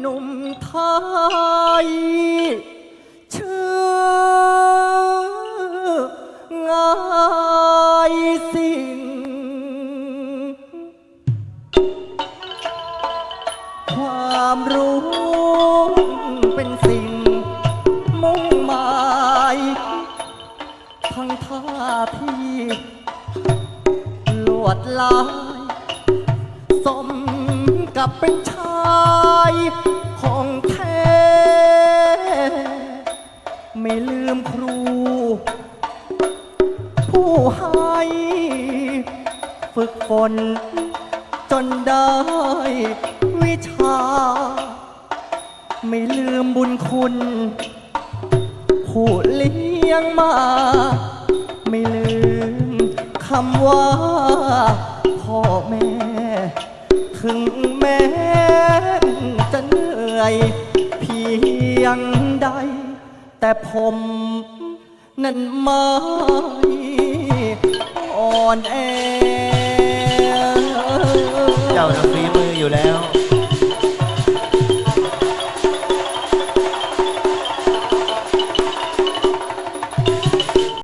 หนุ่มไทย ชื่องายสิ่ง ความรู้เป็นสิ่ง มุ่งหมายทั้งท่าที่ลวดลายสม กับเป็นชายของแท้ ไม่ลืมครู ผู้ให้ฝึกฝนจนได้วิชา ไม่ลืมบุญคุณ ผู้เลี้ยงมา ไม่ลืมคำว่าพ่อแม่ ถึงแม้จะเหนื่อยเพียงใด แต่ผมนั้นไม่อ่อนแอ เจ้าน่ะฝีมืออยู่แล้ว